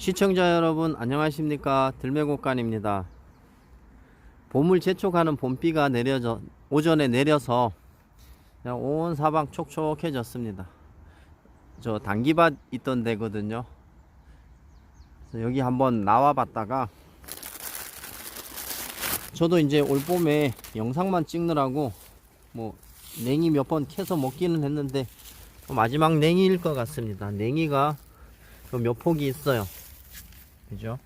시청자 여러분 안녕하십니까? 들매곡간입니다. 봄을 재촉하는 봄비가 내려져 오전에 내려서 온 사방 촉촉해졌습니다. 저 단기밭 있던 데거든요. 여기 한번 나와 봤다가 저도 이제 올 봄에 영상만 찍느라고 뭐 냉이 몇 번 캐서 먹기는 했는데 마지막 냉이일 것 같습니다. 냉이가 요몇 폭이 있어요 그죠?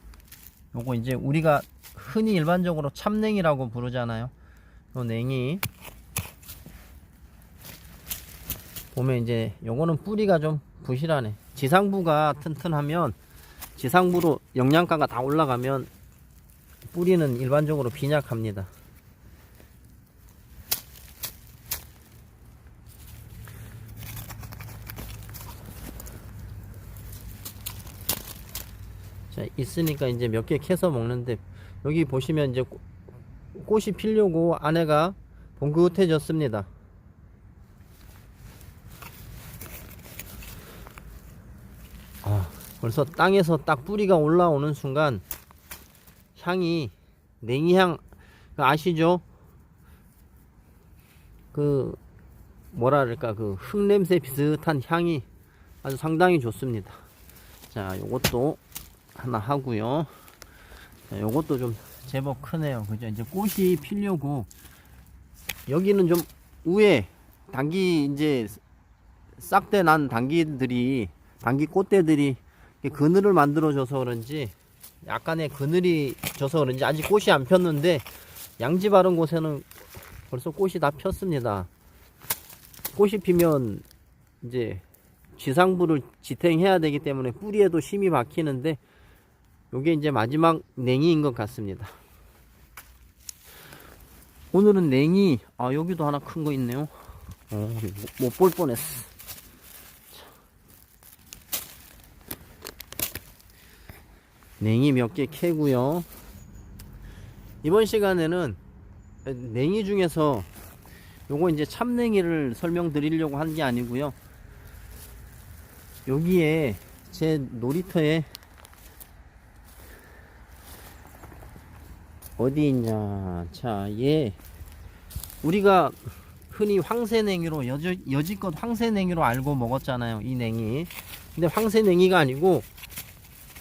요거 이제 우리가 흔히 일반적으로 참냉이라고 부르잖아요. 요 냉이 보면 이제 요거는 뿌리가 좀 부실하네. 지상부가 튼튼하면 지상부로 영양가가 다 올라가면 뿌리는 일반적으로 빈약합니다. 자 있으니까 이제 몇 개 캐서 먹는데 여기 보시면 이제 꽃- 꽃이 피려고 안에가 봉긋해졌습니다. 아 벌써 땅에서 딱 뿌리가 올라오는 순간 향이 냉이향 그 아시죠? 그 뭐라 그럴까 그 흙냄새 비슷한 향이 아주 상당히 좋습니다. 자 요것도 하나 하고요. 자, 요것도 좀 제법 크네요. 그죠? 이제 꽃이 피려고 여기는 좀 위에 당기 이제 싹대 난 당기들이 당기 꽃대들이 그늘을 만들어 줘서 그런지 약간의 그늘이 져서 그런지 아직 꽃이 안 폈는데 양지 바른 곳에는 벌써 꽃이 다 폈습니다. 꽃이 피면 이제 지상부를 지탱해야 되기 때문에 뿌리에도 힘이 박히는데 요게 이제 마지막 냉이인 것 같습니다. 오늘은 냉이, 아, 여기도 하나 큰 거 있네요. 어, 못볼 뻔했어. 냉이 몇 개 캐고요. 이번 시간에는 냉이 중에서 요거 이제 참냉이를 설명드리려고 한 게 아니고요. 여기에 제 놀이터에 어디 있냐? 자얘 우리가 흔히 황새냉이로 여지, 여지껏 황새냉이로 알고 먹었잖아요 이 냉이. 근데 황새냉이가 아니고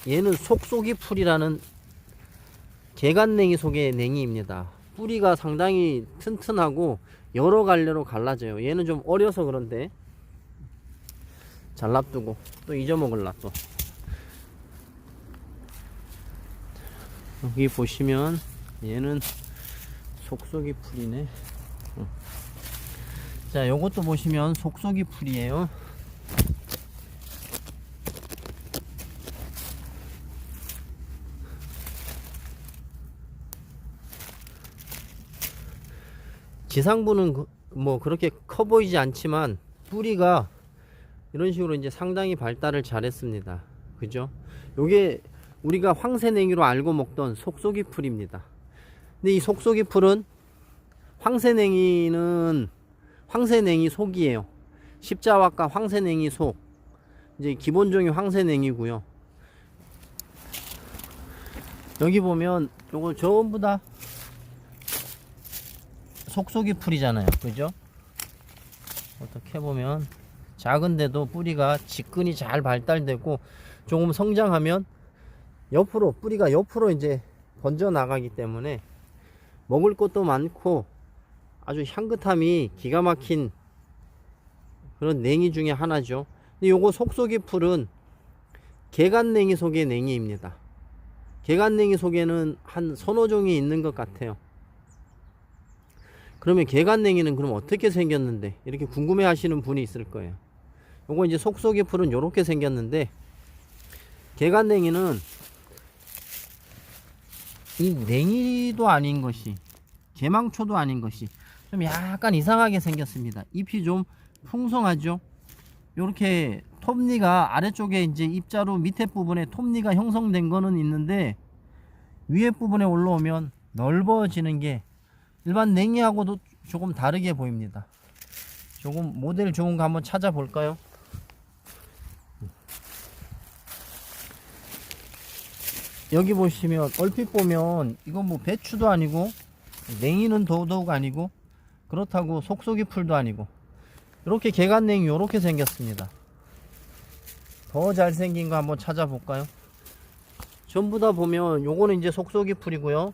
얘는 속속이 풀이라는 개간냉이 속의 냉이입니다. 뿌리가 상당히 튼튼하고 여러 갈래로 갈라져요. 얘는 좀 어려서 그런데 잘 놔두고 또 잊어먹을라 또. 여기 보시면 얘는 속속이 풀이네. 어. 자 요것도 보시면 속속이 풀이에요. 지상부는 그- 뭐 그렇게 커 보이지 않지만 뿌리가 이런 식으로 이제 상당히 발달을 잘했습니다. 그죠? 요게 우리가 황새냉이로 알고 먹던 속속이 풀입니다 근데 이 속속이 풀은 황새냉이는 황새냉이 속이에요. 십자와과 황새냉이 속. 이제 기본종이 황새냉이고요. 여기 보면 요거 전부 다 속속이 풀이잖아요. 그죠? 어떻게 보면 작은데도 뿌리가 직근이 잘 발달되고 조금 성장하면 옆으로 뿌리가 옆으로 이제 번져 나가기 때문에 먹을 것도 많고 아주 향긋함이 기가 막힌 그런 냉이 중에 하나죠. 근데 요거 속속이 풀은 개간냉이 속의 냉이입니다. 개간냉이 속에는 한 서너 종이 있는 것 같아요. 그러면 개간냉이는 그럼 어떻게 생겼는데 이렇게 궁금해 하시는 분이 있을 거예요. 요거 이제 속속이 풀은 요렇게 생겼는데 개간냉이는 이 냉이도 아닌 것이 개망초도 아닌 것이 좀 약간 이상하게 생겼습니다. 잎이 좀 풍성하죠. 이렇게 톱니가 아래쪽에 이제 입자루 밑에 부분에 톱니가 형성된 거는 있는데 위에 부분에 올라오면 넓어지는 게 일반 냉이하고도 조금 다르게 보입니다. 조금 모델 좋은 거 한번 찾아볼까요? 여기 보시면 얼핏 보면 이건 뭐 배추도 아니고 냉이는 더더욱 아니고 그렇다고 속속이 풀도 아니고 이렇게 개간냉이 이렇게 생겼습니다. 더 잘생긴 거 한번 찾아볼까요? 전부 다 보면 요거는 이제 속속이 풀이고요.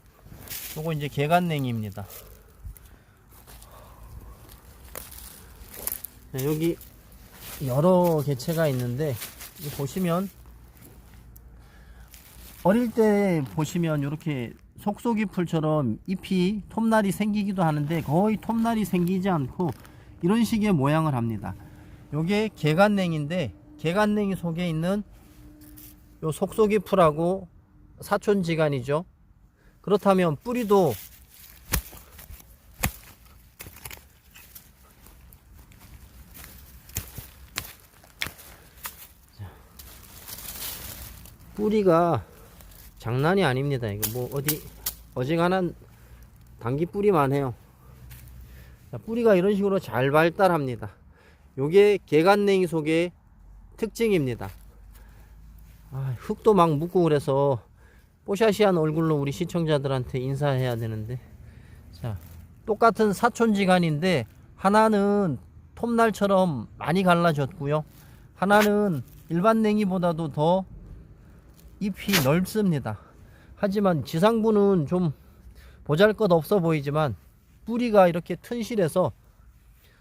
요거 이제 개간냉이입니다. 자, 여기 여러 개체가 있는데 보시면 어릴 때 보시면 이렇게 속속이 풀처럼 잎이 톱날이 생기기도 하는데 거의 톱날이 생기지 않고 이런 식의 모양을 합니다. 요게 개간냉인데 개간냉이 속에 있는 요 속속이 풀하고 사촌지간이죠. 그렇다면 뿌리도 뿌리가 장난이 아닙니다. 이거 뭐 어디 어지간한 당기 뿌리만 해요. 자, 뿌리가 이런 식으로 잘 발달합니다. 요게 개간냉이 속의 특징입니다. 아, 흙도 막 묻고 그래서 뽀샤시한 얼굴로 우리 시청자들한테 인사해야 되는데 자 똑같은 사촌지간인데 하나는 톱날처럼 많이 갈라졌고요 하나는 일반 냉이보다도 더 잎이 넓습니다. 하지만 지상부는 좀 보잘것 없어 보이지만 뿌리가 이렇게 튼실해서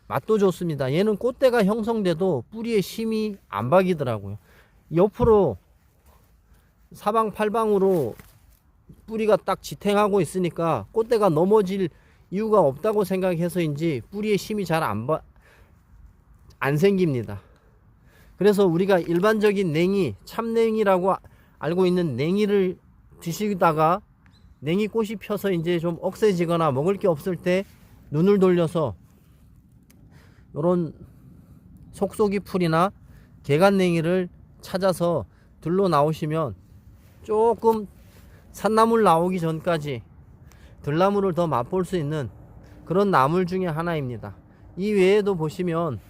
맛도 좋습니다. 얘는 꽃대가 형성돼도 뿌리에 심이 안 박이더라고요. 옆으로 사방팔방으로 뿌리가 딱 지탱하고 있으니까 꽃대가 넘어질 이유가 없다고 생각해서인지 뿌리에 심이 잘안 안 생깁니다. 그래서 우리가 일반적인 냉이, 참냉이라고 아- 알고 있는 냉이를 드시다가 냉이 꽃이 펴서 이제 좀 억세지거나 먹을 게 없을 때 눈을 돌려서 요런 속속이 풀이나 개간냉이를 찾아서 들러 나오시면 조금 산나물 나오기 전까지 들나물을 더 맛볼 수 있는 그런 나물 중에 하나입니다. 이 외에도 보시면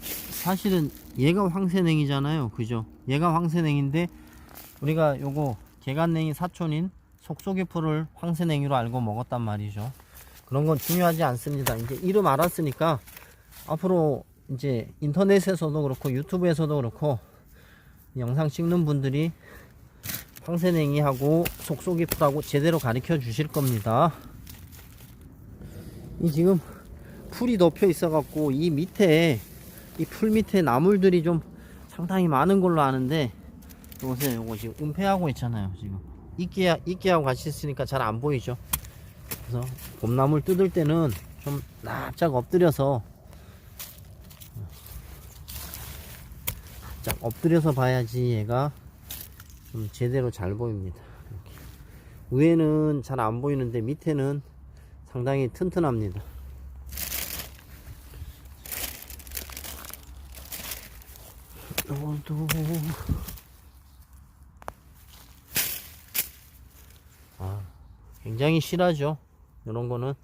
사실은 얘가 황새냉이잖아요. 그죠? 얘가 황새냉인데 우리가 요거 개간냉이 사촌인 속속이풀을 황새냉이로 알고 먹었단 말이죠. 그런 건 중요하지 않습니다. 이제 이름 알았으니까 앞으로 이제 인터넷에서도 그렇고 유튜브에서도 그렇고 영상 찍는 분들이 황새냉이하고 속속이풀하고 제대로 가르쳐 주실 겁니다. 이 지금 풀이 덮여 있어 갖고 이 밑에 이 풀 밑에 나물들이 좀 상당히 많은 걸로 아는데 요새 요거 지금 은폐하고 있잖아요 지금. 이끼 이끼하고 같이 있으니까 잘 안 보이죠? 그래서 봄나물 뜯을 때는 좀 납작 엎드려서 납작 엎드려서 봐야지 얘가 좀 제대로 잘 보입니다. 이렇게. 위에는 잘 안 보이는데 밑에는 상당히 튼튼합니다 너도. 아 굉장히 실하죠 이런 거는.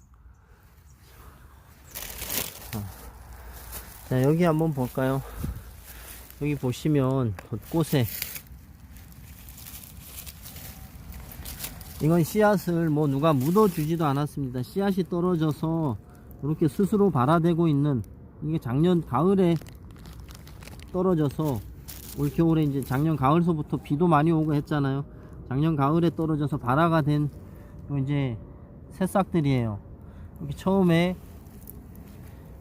아. 자 여기 한번 볼까요? 여기 보시면 곳곳에 이건 씨앗을 뭐 누가 묻어 주지도 않았습니다. 씨앗이 떨어져서 이렇게 스스로 발아대고 있는 이게 작년 가을에 떨어져서 올 겨울에 이제 작년 가을서부터 비도 많이 오고 했잖아요. 작년 가을에 떨어져서 발화가 된요 이제 새싹들이에요. 이렇게 처음에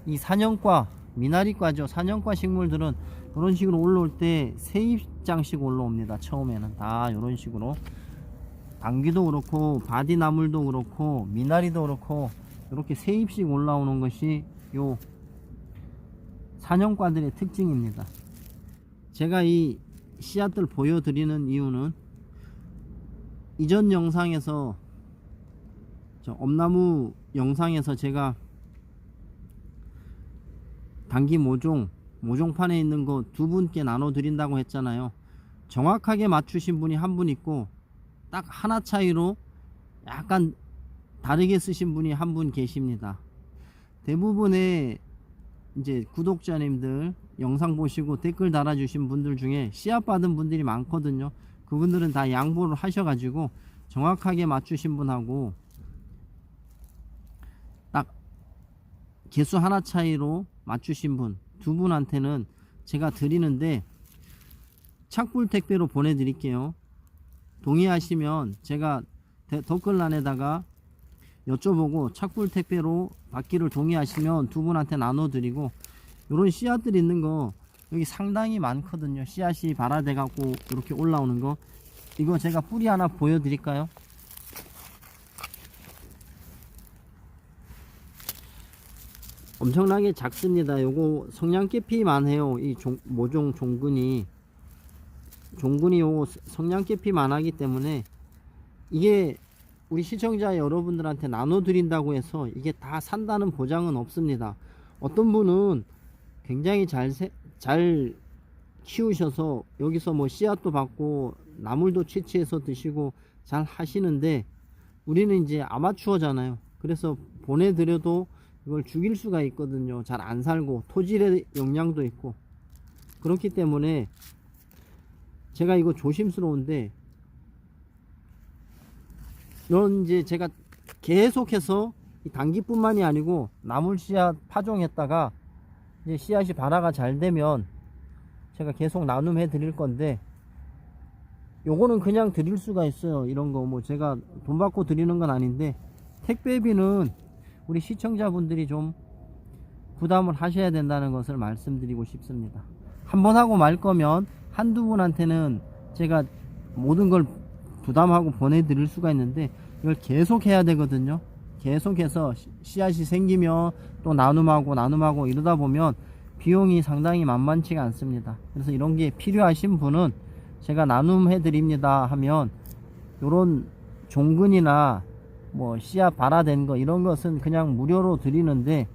이 사년과 미나리과죠. 사년과 식물들은 이런 식으로 올라올 때 세 입장씩 올라옵니다. 처음에는 다 이런 식으로 당귀도 그렇고 바디나물도 그렇고 미나리도 그렇고 이렇게 세 입씩 올라오는 것이 요 사년과들의 특징입니다. 제가 이 씨앗들 보여드리는 이유는 이전 영상에서 저 엄나무 영상에서 제가 단기 모종 모종판에 있는 거 두 분께 나눠 드린다고 했잖아요. 정확하게 맞추신 분이 한 분 있고 딱 하나 차이로 약간 다르게 쓰신 분이 한 분 계십니다. 대부분의 이제 구독자님들 영상 보시고 댓글 달아주신 분들 중에 씨앗 받은 분들이 많거든요. 그분들은 다 양보를 하셔가지고 정확하게 맞추신 분하고 딱 개수 하나 차이로 맞추신 분 두 분한테는 제가 드리는데 착불 택배로 보내드릴게요. 동의하시면 제가 대- 댓글란에다가 여쭤보고 착불 택배로 받기를 동의하시면 두 분한테 나눠드리고 이런 씨앗들 있는 거 여기 상당히 많거든요. 씨앗이 발화돼 갖고 이렇게 올라오는 거 이거 제가 뿌리 하나 보여드릴까요? 엄청나게 작습니다. 요거 성냥개피만 해요. 이 종, 모종 종근이 종근이 요거 성냥개피만 하기 때문에 이게 우리 시청자 여러분들한테 나눠드린다고 해서 이게 다 산다는 보장은 없습니다. 어떤 분은 굉장히 잘, 세- 잘 키우셔서 여기서 뭐 씨앗도 받고 나물도 채취해서 드시고 잘 하시는데 우리는 이제 아마추어잖아요. 그래서 보내드려도 이걸 죽일 수가 있거든요. 잘 안 살고 토질의 영향도 있고 그렇기 때문에 제가 이거 조심스러운데 이런 이제 제가 계속해서 이 단기뿐만이 아니고 나물 씨앗 파종했다가 이제 씨앗이 발화가 잘 되면 제가 계속 나눔해 드릴 건데 요거는 그냥 드릴 수가 있어요. 이런 거 뭐 제가 돈 받고 드리는 건 아닌데 택배비는 우리 시청자분들이 좀 부담을 하셔야 된다는 것을 말씀드리고 싶습니다. 한 번 하고 말 거면 한두 분한테는 제가 모든 걸 부담하고 보내드릴 수가 있는데 이걸 계속 해야 되거든요 계속해서 씨- 씨앗이 생기면 또 나눔하고 나눔하고 이러다 보면 비용이 상당히 만만치가 않습니다. 그래서 이런 게 필요하신 분은 제가 나눔해 드립니다 하면 요런 종근이나 뭐 씨앗 발화된 거 이런 것은 그냥 무료로 드리는데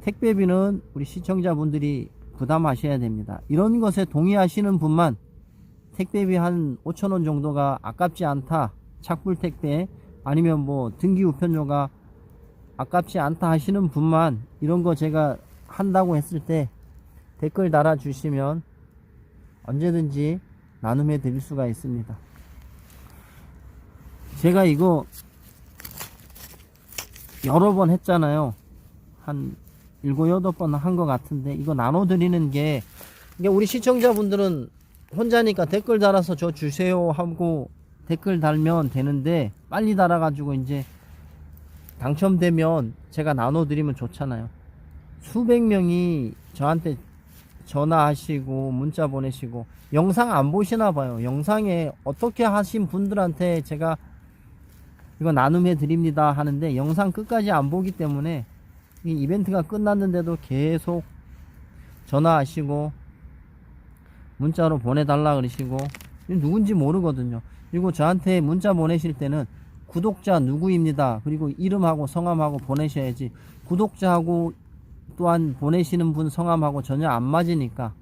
택배비는 우리 시청자분들이 부담하셔야 됩니다. 이런 것에 동의하시는 분만 택배비 한 5천원 정도가 아깝지 않다. 착불 택배 아니면 뭐 등기 우편료가 아깝지 않다 하시는 분만 이런 거 제가 한다고 했을 때 댓글 달아 주시면 언제든지 나눔해 드릴 수가 있습니다. 제가 이거 여러 번 했잖아요. 한 일곱 여덟 번 한 것 같은데 이거 나눠 드리는 게 이게 우리 시청자분들은 혼자니까 댓글 달아서 저 주세요 하고 댓글 달면 되는데 빨리 달아가지고 이제 당첨되면 제가 나눠드리면 좋잖아요. 수백 명이 저한테 전화하시고 문자 보내시고 영상 안 보시나 봐요. 영상에 어떻게 하신 분들한테 제가 이거 나눔해 드립니다 하는데 영상 끝까지 안 보기 때문에 이 이벤트가 끝났는데도 계속 전화하시고 문자로 보내달라 그러시고 누군지 모르거든요. 그리고 저한테 문자 보내실 때는 구독자 누구입니다. 그리고 이름하고 성함하고 보내셔야지 구독자하고 또한 보내시는 분 성함하고 전혀 안 맞으니까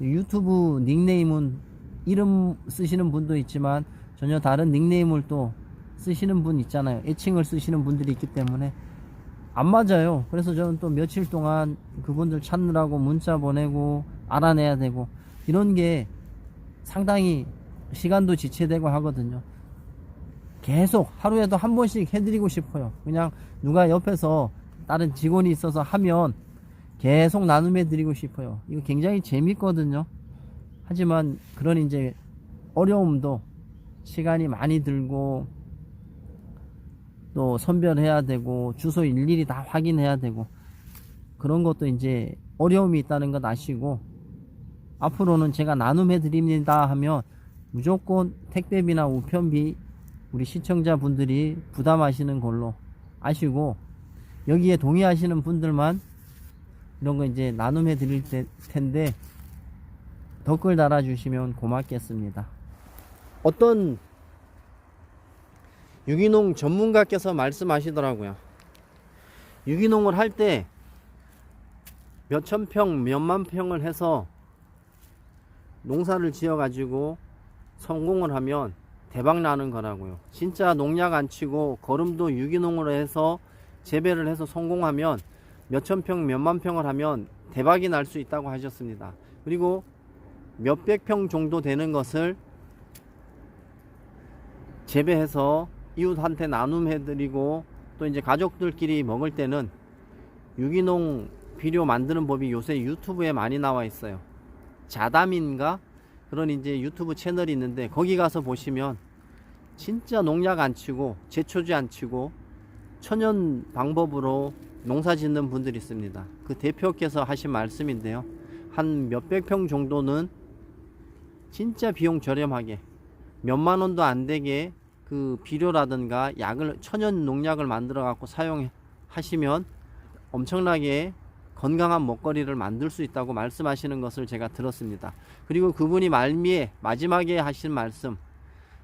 유튜브 닉네임은 이름 쓰시는 분도 있지만 전혀 다른 닉네임을 또 쓰시는 분 있잖아요. 애칭을 쓰시는 분들이 있기 때문에 안 맞아요. 그래서 저는 또 며칠 동안 그분들 찾느라고 문자 보내고 알아내야 되고 이런 게 상당히 시간도 지체되고 하거든요. 계속 하루에도 한 번씩 해드리고 싶어요. 그냥 누가 옆에서 다른 직원이 있어서 하면 계속 나눔해 드리고 싶어요. 이거 굉장히 재밌거든요. 하지만 그런 이제 어려움도 시간이 많이 들고 또 선별해야 되고 주소 일일이 다 확인해야 되고 그런 것도 이제 어려움이 있다는 것 아시고 앞으로는 제가 나눔해 드립니다 하면 무조건 택배비나 우편비 우리 시청자분들이 부담하시는 걸로 아시고 여기에 동의하시는 분들만 이런 거 이제 나눔해 드릴 때- 텐데 댓글 달아주시면 고맙겠습니다. 어떤 유기농 전문가께서 말씀하시더라고요. 유기농을 할 때 몇천 평, 몇만 평을 해서 농사를 지어 가지고 성공을 하면 대박 나는 거라고요. 진짜 농약 안 치고 거름도 유기농으로 해서 재배를 해서 성공하면 몇천 평, 몇만 평을 하면 대박이 날 수 있다고 하셨습니다. 그리고 몇백 평 정도 되는 것을 재배해서 이웃한테 나눔해드리고 또 이제 가족들끼리 먹을 때는 유기농 비료 만드는 법이 요새 유튜브에 많이 나와 있어요. 자담인가 그런 이제 유튜브 채널이 있는데 거기 가서 보시면 진짜 농약 안 치고 제초제 안 치고 천연 방법으로 농사 짓는 분들이 있습니다. 그 대표께서 하신 말씀인데요. 한 몇백 평 정도는 진짜 비용 저렴하게 몇만 원도 안 되게 그 비료라든가 약을 천연 농약을 만들어 갖고 사용하시면 엄청나게 건강한 먹거리를 만들 수 있다고 말씀하시는 것을 제가 들었습니다. 그리고 그분이 말미에 마지막에 하신 말씀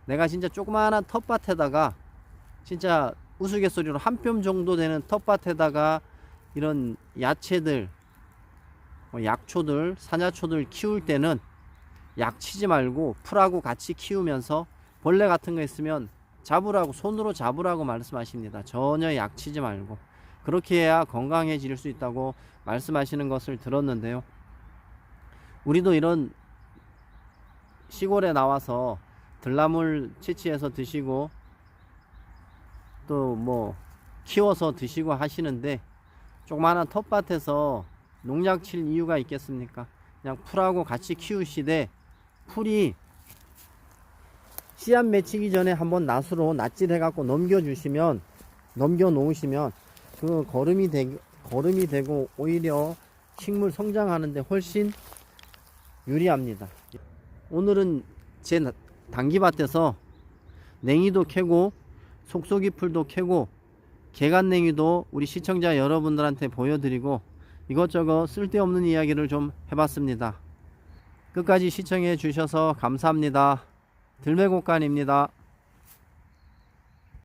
내가 진짜 조그마한 텃밭에다가 진짜 우스갯소리로 한 뼘 정도 되는 텃밭에다가 이런 야채들 뭐 약초들 사냐초들 키울 때는 약 치지 말고 풀하고 같이 키우면서 벌레 같은 거 있으면 잡으라고 손으로 잡으라고 말씀하십니다. 전혀 약 치지 말고 그렇게 해야 건강해질 수 있다고 말씀하시는 것을 들었는데요. 우리도 이런 시골에 나와서 들나물 채취해서 드시고 또 뭐 키워서 드시고 하시는데 조그마한 텃밭에서 농약 칠 이유가 있겠습니까? 그냥 풀하고 같이 키우시되 풀이 씨앗 맺히기 전에 한번 낫으로 낫질 해 갖고 넘겨 주시면 넘겨 놓으시면 그 거름이 되 거름이 되고 오히려 식물 성장하는데 훨씬 유리합니다. 오늘은 제 나- 단기밭에서 냉이도 캐고 속속이 풀도 캐고 개간냉이도 우리 시청자 여러분들한테 보여드리고 이것저것 쓸데없는 이야기를 좀 해봤습니다. 끝까지 시청해 주셔서 감사합니다. 들매곡간입니다.